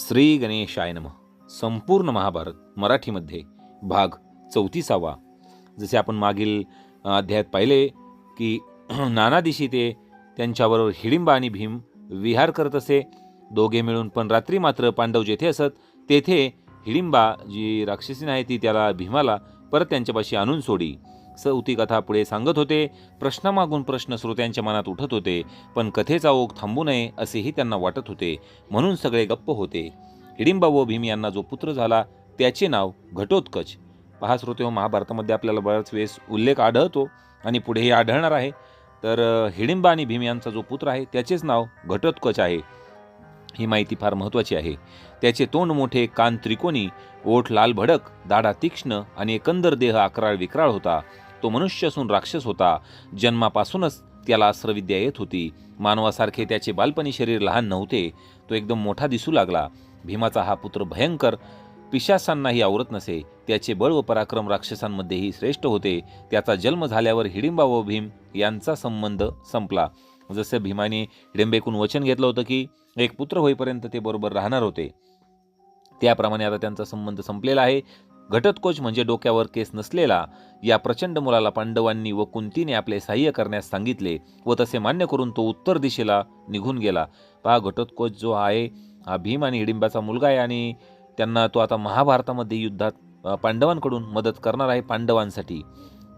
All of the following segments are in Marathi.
श्री गणेशाय नमः. संपूर्ण महाभारत मराठीमध्ये भाग चौतीसावा. जसे आपण मागील अध्यायात पाहिले की नाना दिशी ते त्यांच्याबरोबर हिडिंबा आणि भीम विहार करत असे. दोघे मिळून पण रात्री मात्र पांडव जेथे असत तेथे हिडिंबा जी राक्षसीन आहे ती त्याला भीमाला परत त्यांच्यापाशी आणून सोडी. चौथी कथा पुढे सांगत होते प्रश्नामागून प्रश्न श्रोत्यांच्या मनात उठत होते पण कथेचा ओघ थांबू नये असेही त्यांना वाटत होते म्हणून सगळे गप्प होते. हिडिंबा व भीम यांना जो पुत्र झाला त्याचे नाव घटोत्कच. पहा श्रोते हो, महाभारतामध्ये आपल्याला बराच वेळेस उल्लेख आढळतो आणि पुढेही आढळणार आहे. तर हिडिंबा आणि भीम यांचा जो पुत्र आहे त्याचेच नाव घटोत्कच आहे. ही माहिती फार महत्त्वाची आहे. त्याचे तोंड मोठे कान त्रिकोणी ओठ लाल भडक दाढा तीक्ष्ण आणि एकंदर देह अकराळ विक्राळ होता. तो मनुष्य असून राक्षस होता. जन्मापासूनच त्याला अस्त्रविद्या येत होती. मानवासारखे त्याचे बालपणी शरीर लहान नव्हते. तो एकदम मोठा दिसू लागला. भीमाचा हा पुत्र भयंकर पिशासांनाही आवरत नसे. त्याचे बळ व पराक्रम राक्षसांमध्येही श्रेष्ठ होते. त्याचा जन्म झाल्यावर हिडिंबा व भीम यांचा संबंध संपला. जसे भीमाने हिडिंबेकून वचन घेतलं होतं की एक पुत्र होईपर्यंत ते बरोबर राहणार होते. त्याप्रमाणे आता त्यांचा संबंध संपलेला आहे. घटोत्कोच म्हणजे डोक्यावर केस नसलेला या प्रचंड मुलाला पांडवांनी व कुंतीने आपले सहाय्य करण्यास सांगितले व तसे मान्य करून तो उत्तर दिशेला निघून गेला. पहा घटोत्कोच जो आहे हा भीम आणि हिडिंबाचा मुलगा आहे आणि त्यांना तो आता महाभारतामध्ये युद्धात पांडवांकडून मदत करणार आहे पांडवांसाठी.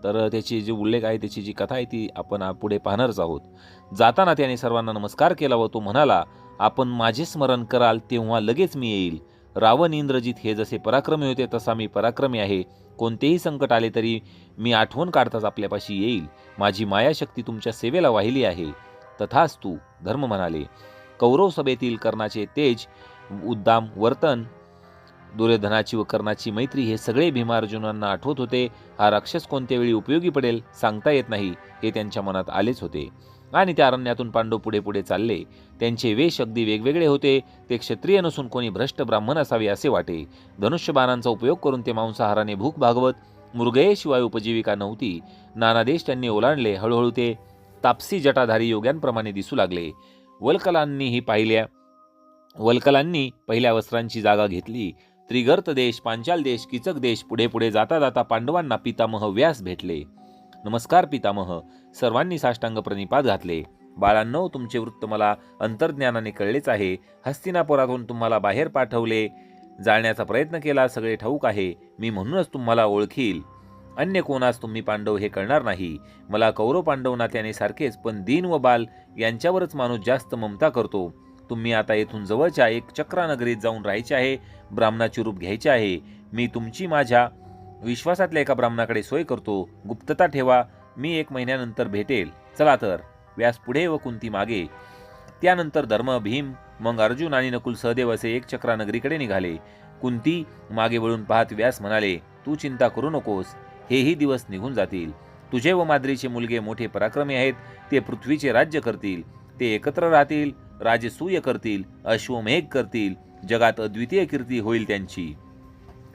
तर त्याची जी उल्लेख आहे त्याची जी कथा आहे ती आपण पुढे पाहणारच आहोत. जाताना त्याने सर्वांना नमस्कार केला व तो म्हणाला आपण माझे स्मरण कराल तेव्हा लगेच मी येईल. रावण इंद्रजित हे जसे पराक्रमी होते तसा मी पराक्रमी आहे. कोणतेही संकट आले तरी मी आठवण काढताच आपल्यापाशी येईल. माझी मायाशक्ती तुमच्या सेवेला वाहिली आहे. तथाच तू धर्म म्हणाले. कौरव सभेतील कर्णाचे तेज उद्दाम वर्तन दुर्योधनाची व कर्णाची मैत्री हे सगळे भीमार्जुनांना आठवत होते. हा राक्षस कोणत्या वेळी उपयोगी पडेल सांगता येत नाही. हे त्यांच्या मनात आलेच होते. आणि त्या अरण्यातून पांडव पुढे पुढे चालले. त्यांचे वेश अगदी वेगवेगळे होते. ते क्षत्रिय नसून कोणी भ्रष्ट ब्राह्मण असावे असे वाटे. धनुष्यबाणांचा उपयोग करून ते मांसाहाराने भूक भागवत मृगयेशिवाय उपजीविका नव्हती. नाना देश त्यांनी ओलांडले. हळूहळू ते तापसी जटाधारी योग्यांप्रमाणे दिसू लागले. वल्कलांनीही पाहिल्या वल्कलांनी पहिल्या वस्त्रांची जागा घेतली. त्रिगर्त देश पांचाल देश किचक देश पुढे पुढे जाता जाता पांडवांना पितामह व्यास भेटले. नमस्कार पितामह. सर्वांनी साष्टांग प्रणिपात घातले. बाळांनो तुमचे वृत्त मला अंतर्ज्ञानाने कळलेच आहे. हस्तिनापुरातून तुम्हाला बाहेर पाठवले. जाळण्याचा प्रयत्न केला सगळे ठाऊक आहे. मी म्हणूनच तुम्हाला ओळखील. अन्य कोणास तुम्ही पांडव हे कळणार नाही. मला कौरव पांडव नात्याने सारखेच पण दीन व बाल यांच्यावरच माणूस जास्त ममता करतो. तुम्ही आता येथून जवळच्या एक चक्रानगरीत जाऊन राहायचे आहे. ब्राह्मणाचे रूप घ्यायचे आहे. मी तुमची माझ्या विश्वासातल्या एका ब्राह्मणाकडे सोय करतो. गुप्तता ठेवा. मी एक महिन्यानंतर भेटेल. चला तर. व्यास पुढे व कुंती मागे. त्यानंतर धर्म भीम मग अर्जुन आणि नकुल सहदेव असे एक चक्रानगरीकडे निघाले. कुंती मागे वळून पाहत व्यास म्हणाले तू चिंता करू नकोस. हेही दिवस निघून जातील. तुझे व माद्रीचे मुलगे मोठे पराक्रमी आहेत. ते पृथ्वीचे राज्य करतील. ते एकत्र राहतील. राजसूय करतील. अश्वमेघ करतील. जगात अद्वितीय कीर्ती होईल त्यांची.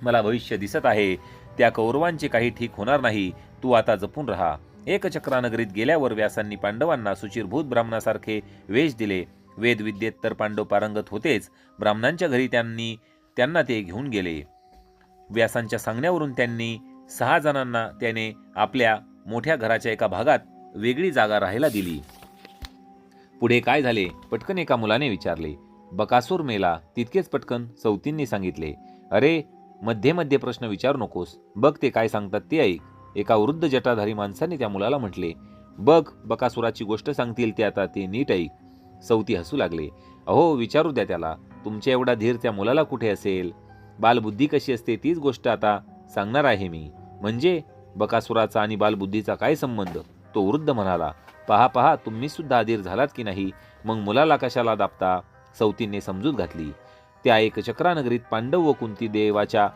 मला भविष्य दिसत आहे. त्या कौरवांचे काही ठीक होणार नाही. तू आता जपून राहा. एकचक्रानगरीत गेल्यावर व्यासांनी पांडवांना सुचिरभूत ब्राह्मणासारखे वेश दिले. वेदविद्येत तर पांडव पारंगत होतेच. ब्राह्मणांच्या घरी त्यांनी त्यांना ते घेऊन गेले. व्यासांच्या सांगण्यावरून त्यांनी सहा जणांना त्याने आपल्या मोठ्या घराच्या एका भागात वेगळी जागा राहायला दिली. पुढे काय झाले? पटकन एका मुलाने विचारले. बकासूर मेला तितकेच पटकन चौथींनी सांगितले. अरे मध्ये मध्ये प्रश्न विचारू नकोस. बघ ते काय सांगतात ते ऐक. एका वृद्ध जटाधारी माणसाने त्या मुलाला म्हटले बघ बकासुराची गोष्ट सांगतील ते आता ते नीट ऐक. सौती हसू लागले. अहो विचारू द्या त्याला. तुमच्या एवढा धीर त्या मुलाला कुठे असेल? बालबुद्धी कशी असते तीच गोष्ट आता सांगणार आहे मी. म्हणजे? बकासुराचा आणि बालबुद्धीचा काय संबंध? तो वृद्ध म्हणाला. पहा पहा तुम्ही सुद्धा अधीर झालात की नाही? मग मुलाला कशाला दाबता सौतीने समजूत घातली. त्या एक चक्रानगरीत पांडव व कुंती देवाच्या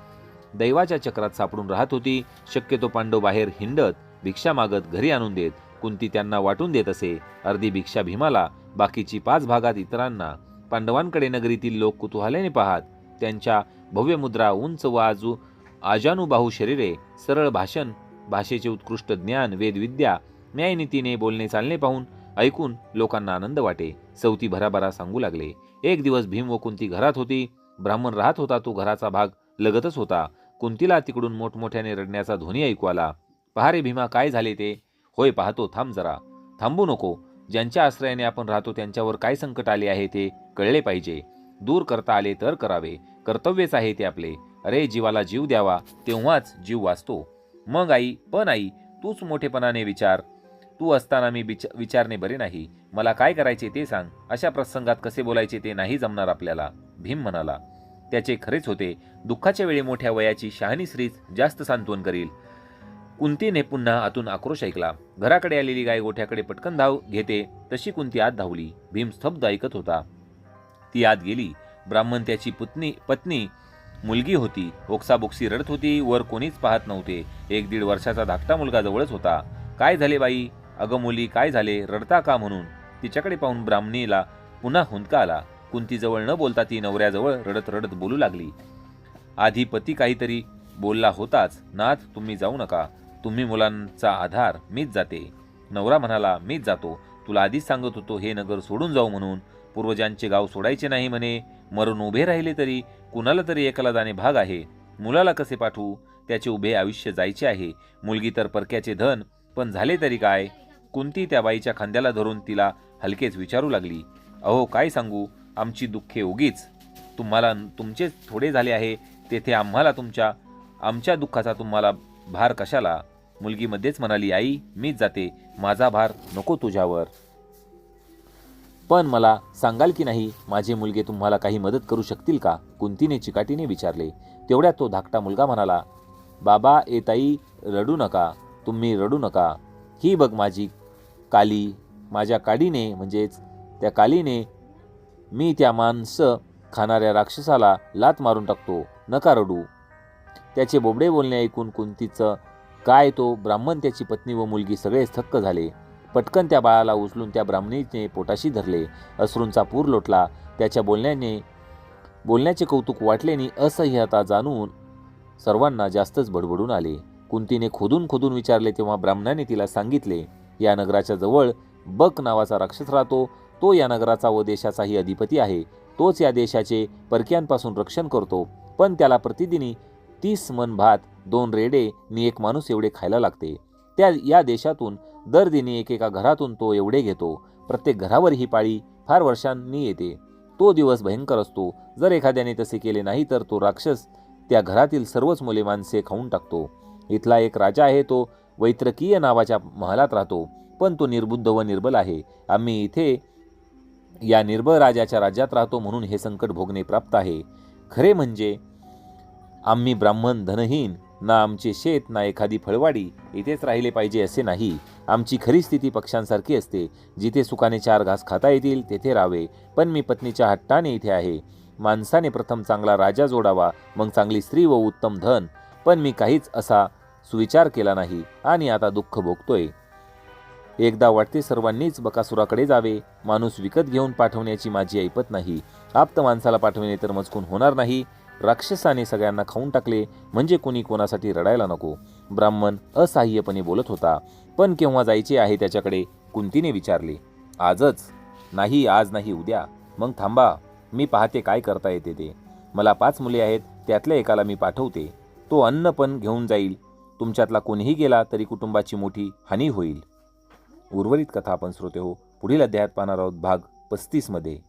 दैवाच्या चक्रात सापडून राहत होती. शक्यतो पांडव बाहेर हिंडत भिक्षा मागत घरी आणून देत. कुंती त्यांना वाटून देत असे. अर्धी भिक्षा भीमाला बाकीची पाच भागात इतरांना. पांडवांकडे नगरीतील लोक कुतुहाल्याने पाहत त्यांच्या भव्य मुद्रा उंच व आजू आजानुबाहू शरीरे सरळ भाषण भाषेचे उत्कृष्ट ज्ञान वेदविद्या न्यायनीतीने बोलणे चालणे पाहून ऐकून लोकांना आनंद वाटे. सवती भराभरा सांगू लागले. एक दिवस भीम व कुंती घरात होती. ब्राह्मण राहत होता तो घराचा भाग लगतच होता. कुंतीला तिकडून मोठमोठ्याने रडण्याचा ध्वनी ऐकू आला. पहा रे भीमा काय झाले ते? होय पाहतो थांब जरा. थांबू नको. ज्यांच्या आश्रयाने आपण राहतो त्यांच्यावर काय संकट आले आहे ते कळले पाहिजे. दूर करता आले तर करावे. कर्तव्यच आहे ते आपले. अरे जीवाला जीव द्यावा तेव्हाच जीव वाचतो. मग आई पण आई तूच मोठेपणाने विचार. तू असताना मी विच विचारणे बरे नाही. मला काय करायचे ते सांग. अशा प्रसंगात कसे बोलायचे ते नाही जमणार आपल्याला. भीम म्हणाला. त्याचे खरेच होते. दुःखाच्या वेळी मोठ्या वयाची शहाणी स्त्रीच जास्त सांत्वन करील. कुंतीने पुन्हा आतून आक्रोश ऐकला. घराकडे आलेली गाय गोठ्याकडे पटकन धाव घेते. तशी कुंती आत धावली. भीम स्तब्ध ऐकत होता. ती आत गेली. ब्राह्मण त्याची पुतनी पत्नी मुलगी होती. ओक्साबोक्सी रडत होती. वर कोणीच पाहत नव्हते. एक दीड वर्षाचा धाकटा मुलगा जवळच होता. काय झाले बाई? अगं मुली काय झाले? रडता का म्हणून? तिच्याकडे पाहून ब्राह्मणीला पुन्हा हुंदका आला. कुंतीजवळ न बोलता ती नवऱ्याजवळ रडत रडत बोलू लागली. आधी पती काहीतरी बोलला होताच. नाथ तुम्ही जाऊ नका. तुम्ही मुलांचा आधार मीच जाते. नवरा म्हणाला मीच जातो. तुला आधीच सांगत होतो हे नगर सोडून जाऊ म्हणून. पूर्वजांचे गाव सोडायचे नाही म्हणे. मरून उभे राहिले तरी. कुणाला तरी एकाला जाणे भाग आहे. मुलाला कसे पाठवू? त्याचे उभे आयुष्य जायचे आहे. मुलगी तर परक्याचे धन. पण झाले तरी काय? कुंती त्या बाईच्या खांद्याला धरून तिला हलकेच विचारू लागली. अहो काय सांगू? आमची दुःखे उगीच. तुम्हाला तुमचेच थोडे झाले आहे तेथे आम्हाला तुमच्या आमच्या दुःखाचा तुम्हाला भार कशाला? मुलगीमध्येच म्हणाली आई मीच जाते. माझा भार नको तुझ्यावर. पण मला सांगाल की नाही माझे मुलगे तुम्हाला काही मदत करू शकतील का? कुंतीने चिकाटीने विचारले. तेवढ्यात तो धाकटा मुलगा म्हणाला बाबा येताई रडू नका. तुम्ही रडू नका. ही बघ माझी काली माझ्या काडीने म्हणजेच त्या कालीने मी त्या माणसं खाणाऱ्या राक्षसाला लात मारून टाकतो. नका रडू. त्याचे बोबडे बोलणे ऐकून कुंतीचं काय तो ब्राह्मण त्याची पत्नी व मुलगी सगळेच थक्क झाले. पटकन त्या बाळाला उचलून त्या ब्राह्मणीने पोटाशी धरले. अश्रूंचा पूर लोटला. त्याच्या बोलण्याने बोलण्याचे कौतुक वाटलेनी असह्यता जाणून सर्वांना जास्तच बडबडून आले. कुंतीने खोदून खोदून विचारले तेव्हा ब्राह्मणाने तिला सांगितले या नगराच्या जवळ बक नावाचा राक्षस राहतो. तो या नगराचा व देशाचाही अधिपती आहे. तोच या देशाचे परक्यांपासून रक्षण करतो. पण त्याला प्रतिदिनी तीस मन भात दोन रेडे नि एक माणूस एवढे खायला लागते. त्या या देशातून दर दिनी एकेका घरातून तो एवढे घेतो. प्रत्येक घरावर ही पाळी फार वर्षांनी येते. तो दिवस भयंकर असतो. जर एखाद्याने तसे केले नाही तर तो राक्षस त्या घरातील सर्वच मुले माणसे खाऊन टाकतो. इथला एक राजा आहे तो वैत्रकीय नावाच्या महालात राहतो पण तो निर्बुद्ध व निर्बल आहे. आम्ही इथे या निर्बळ राजाच्या राज्यात राहतो म्हणून हे संकट भोगणे प्राप्त आहे. खरे म्हणजे आम्ही ब्राह्मण धनहीन ना आमचे शेत ना एखादी फळवाडी इथेच राहिले पाहिजे असे नाही. आमची खरी स्थिती पक्ष्यांसारखी असते. जिथे सुखाने चार घास खाता येतील तेथे राहावे. पण मी पत्नीच्या हट्टाने इथे आहे. माणसाने प्रथम चांगला राजा जोडावा मग चांगली स्त्री व उत्तम धन. पण मी काहीच असा सुविचार केला नाही आणि आता दुःख भोगतोय. एकदा वाटते सर्वांनीच बकासुराकडे जावे. माणूस विकत घेऊन पाठवण्याची माझी ऐपत नाही. आप्त माणसाला पाठविणे तर मजकून होणार नाही. राक्षसाने सगळ्यांना खाऊन टाकले. म्हणजे कोणी कोणासाठी रडायला नको. ब्राह्मण असहाय्यपणे बोलत होता. पण केव्हा जायचे आहे त्याच्याकडे? कुंतीने विचारले. आजच. नाही आज नाही उद्या. मग थांबा. मी पाहते काय करता येते ते. मला पाच मुले आहेत. त्यातल्या एकाला मी पाठवते. तो अन्न पण घेऊन जाईल. तुमच्यातला कोणीही गेला तरी कुटुंबाची मोठी हानी होईल. उर्वरित कथा आपण श्रोते हो. पुढील अध्यायात पाहणार आहोत भाग पस्तीसमध्ये